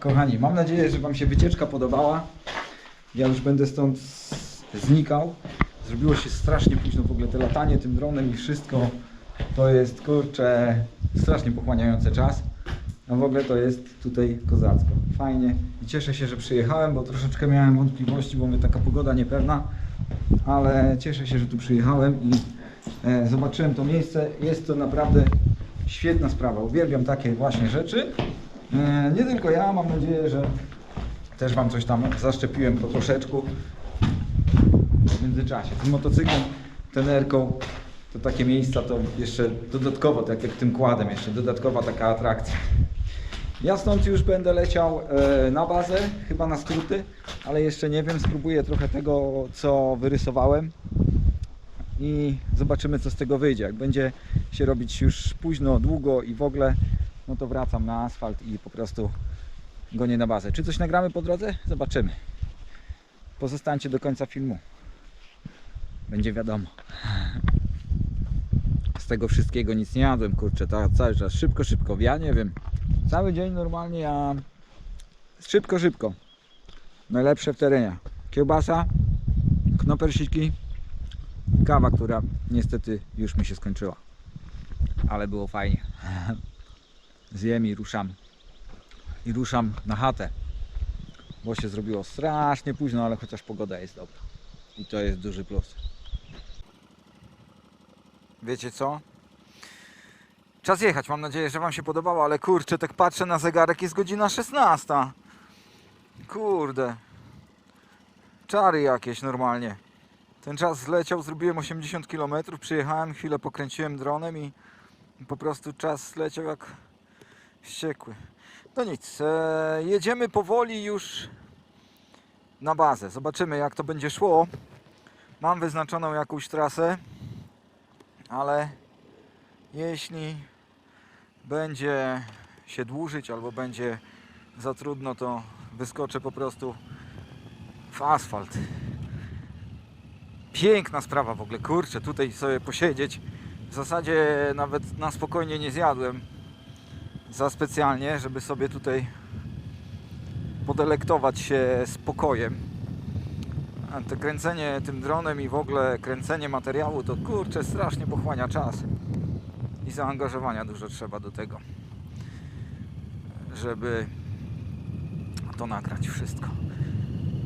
Kochani, mam nadzieję, że Wam się wycieczka podobała. Ja już będę stąd znikał. Zrobiło się strasznie późno w ogóle te latanie tym dronem i wszystko. To jest kurczę strasznie pochłaniający czas. A w ogóle to jest tutaj kozacko. Fajnie. I cieszę się, że przyjechałem, bo troszeczkę miałem wątpliwości, bo mówię taka pogoda niepewna. Ale cieszę się, że tu przyjechałem i e, zobaczyłem to miejsce. Jest to naprawdę świetna sprawa. Uwielbiam takie właśnie rzeczy. E, nie tylko ja, mam nadzieję, że też Wam coś tam zaszczepiłem po troszeczku w międzyczasie. Tym motocyklem, tenerką, to takie miejsca to jeszcze dodatkowo, tak jak tym kładem, jeszcze dodatkowa taka atrakcja. Ja stąd już będę leciał e, na bazę, chyba na skróty, ale jeszcze nie wiem, spróbuję trochę tego, co wyrysowałem i zobaczymy, co z tego wyjdzie. Jak będzie się robić już późno, długo i w ogóle, no to wracam na asfalt i po prostu gonię na bazę. Czy coś nagramy po drodze? Zobaczymy. Pozostańcie do końca filmu. Będzie wiadomo. Z tego wszystkiego nic nie jadłem, kurczę, tak cały czas szybko, szybko. Ja nie wiem. Cały dzień normalnie ja szybko, szybko. Najlepsze w terenie. Kiełbasa, knopersiki, kawa, która niestety już mi się skończyła. Ale było fajnie. Zjem i ruszam. I ruszam na chatę. Bo się zrobiło strasznie późno, ale chociaż pogoda jest dobra. I to jest duży plus. Wiecie co? Czas jechać. Mam nadzieję, że Wam się podobało, ale kurczę, tak patrzę na zegarek, jest godzina 16. Kurde. Czary jakieś normalnie. Ten czas zleciał, zrobiłem 80 km, przyjechałem, chwilę pokręciłem dronem i po prostu czas zleciał jak wściekły. No nic, e, jedziemy powoli już na bazę. Zobaczymy jak to będzie szło. Mam wyznaczoną jakąś trasę, ale jeśli będzie się dłużyć albo będzie za trudno, to wyskoczę po prostu w asfalt. Piękna sprawa w ogóle, kurczę, tutaj sobie posiedzieć. W zasadzie nawet na spokojnie nie zjadłem za specjalnie, żeby sobie tutaj podelektować się spokojem. A to kręcenie tym dronem i w ogóle kręcenie materiału to kurczę strasznie pochłania czas. I zaangażowania dużo trzeba do tego, żeby to nagrać wszystko.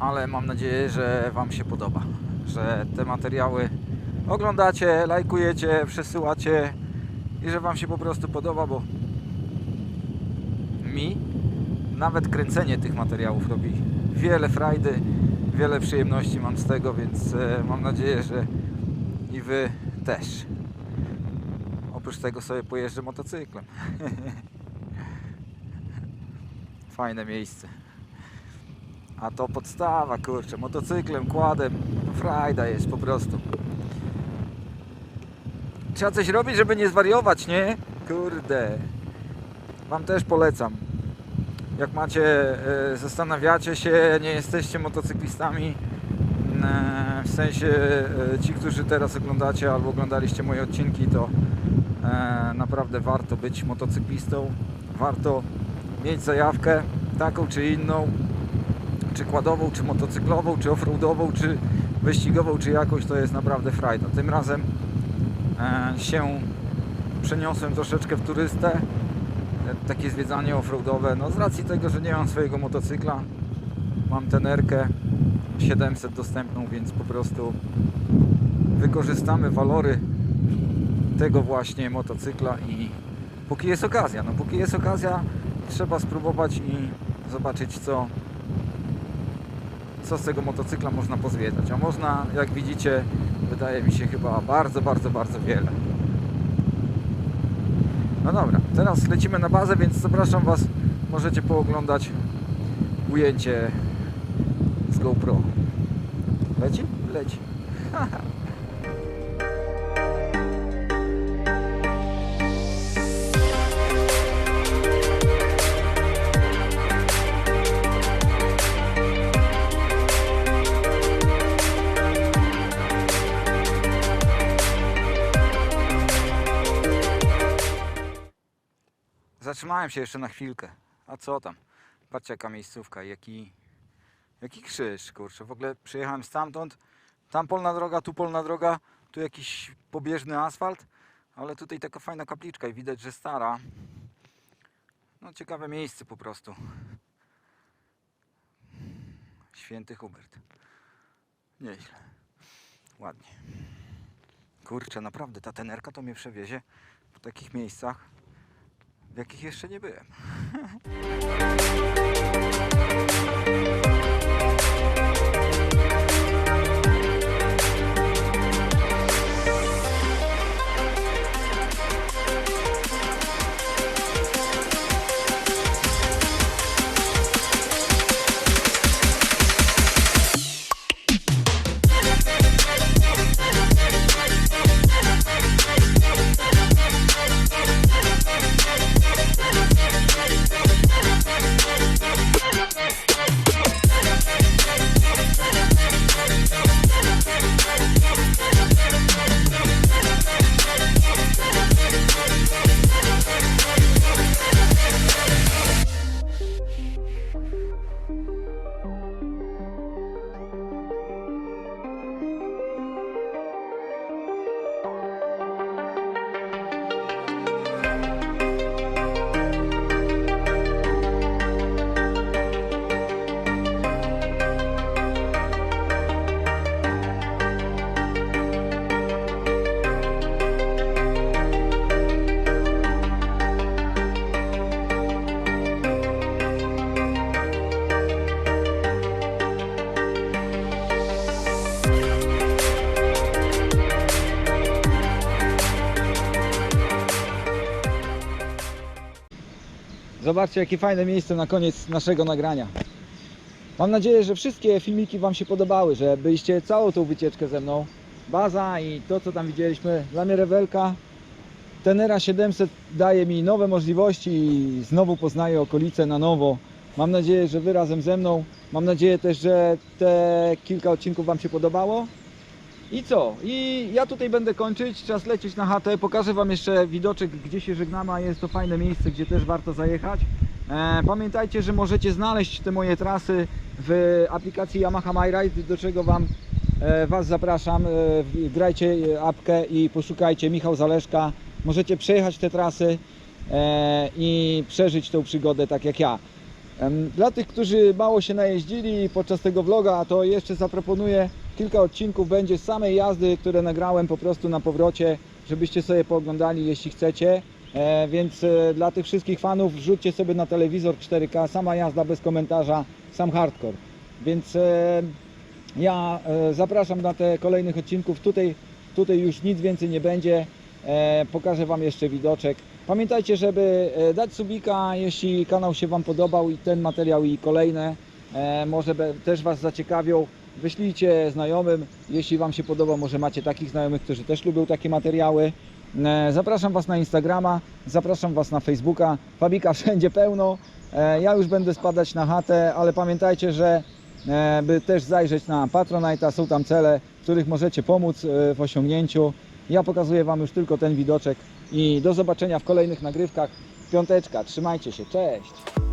Ale mam nadzieję, że Wam się podoba, że te materiały oglądacie, lajkujecie, przesyłacie i że Wam się po prostu podoba, bo mi nawet kręcenie tych materiałów robi wiele frajdy, wiele przyjemności mam z tego, więc e, mam nadzieję, że i Wy też. Oprócz tego sobie pojeżdżę motocyklem. Fajne miejsce. A to podstawa, kurczę, motocyklem, kładem, frajda jest po prostu. Trzeba coś robić, żeby nie zwariować, nie? Kurde. Wam też polecam. Jak macie, e, zastanawiacie się, nie jesteście motocyklistami, e, w sensie e, ci, którzy teraz oglądacie albo oglądaliście moje odcinki, to naprawdę warto być motocyklistą. Warto mieć zajawkę taką czy inną, czy kładową, czy motocyklową, czy offroadową, czy wyścigową, czy jakąś, to jest naprawdę frajda. Tym razem się przeniosłem troszeczkę w turystę, takie zwiedzanie offroadowe, no z racji tego, że nie mam swojego motocykla, mam tenerkę 700 dostępną, więc po prostu wykorzystamy walory tego właśnie motocykla i póki jest okazja, no póki jest okazja, trzeba spróbować i zobaczyć co co z tego motocykla można pozwiedzać. A można, jak widzicie, wydaje mi się chyba bardzo, bardzo, bardzo wiele. No dobra, teraz lecimy na bazę, więc zapraszam Was, możecie pooglądać ujęcie z GoPro. Leci? Leci. Zatrzymałem się jeszcze na chwilkę. A co tam? Patrzcie jaka miejscówka, jaki, jaki krzyż, kurczę. W ogóle przyjechałem stamtąd, tam polna droga, tu polna droga, tu jakiś pobieżny asfalt, ale tutaj taka fajna kapliczka i widać, że stara. No ciekawe miejsce po prostu. Święty Hubert. Nieźle. Ładnie. Kurczę, naprawdę ta tenerka to mnie przewiezie po takich miejscach, jakich jeszcze nie byłem. Zobaczcie, jakie fajne miejsce na koniec naszego nagrania. Mam nadzieję, że wszystkie filmiki Wam się podobały, że byliście całą tą wycieczkę ze mną. Baza i to, co tam widzieliśmy. Dla mnie rewelka. Tenera 700 daje mi nowe możliwości i znowu poznaję okolice na nowo. Mam nadzieję, że Wy razem ze mną. Mam nadzieję też, że te kilka odcinków Wam się podobało. I co? I ja tutaj będę kończyć, czas lecieć na chatę. Pokażę Wam jeszcze widoczek, gdzie się żegnamy, a jest to fajne miejsce, gdzie też warto zajechać. E, pamiętajcie, że możecie znaleźć te moje trasy w aplikacji Yamaha MyRide, do czego Wam e, Was zapraszam. E, grajcie apkę i poszukajcie Michał Zaleszka. Możecie przejechać te trasy i przeżyć tą przygodę tak jak ja. Dla tych, którzy mało się najeździli podczas tego vloga, to jeszcze zaproponuję kilka odcinków będzie samej jazdy, które nagrałem po prostu na powrocie, żebyście sobie pooglądali, jeśli chcecie. E, więc e, dla tych wszystkich fanów wrzućcie sobie na telewizor 4K, sama jazda bez komentarza, sam hardcore. Więc e, ja e, zapraszam na te kolejnych odcinków. Tutaj, tutaj już nic więcej nie będzie. E, pokażę Wam jeszcze widoczek. Pamiętajcie, żeby e, dać subika, jeśli kanał się Wam podobał i ten materiał i kolejne e, może be, też Was zaciekawią. Wyślijcie znajomym, jeśli Wam się podoba, może macie takich znajomych, którzy też lubią takie materiały. E, Zapraszam Was na Instagrama, zapraszam Was na Facebooka. Fabika wszędzie pełno. E, Ja już będę spadać na chatę, ale pamiętajcie, że e, by też zajrzeć na Patronite'a, są tam cele, których możecie pomóc w osiągnięciu. Ja pokazuję Wam już tylko ten widoczek i do zobaczenia w kolejnych nagrywkach. Piąteczka, trzymajcie się, cześć!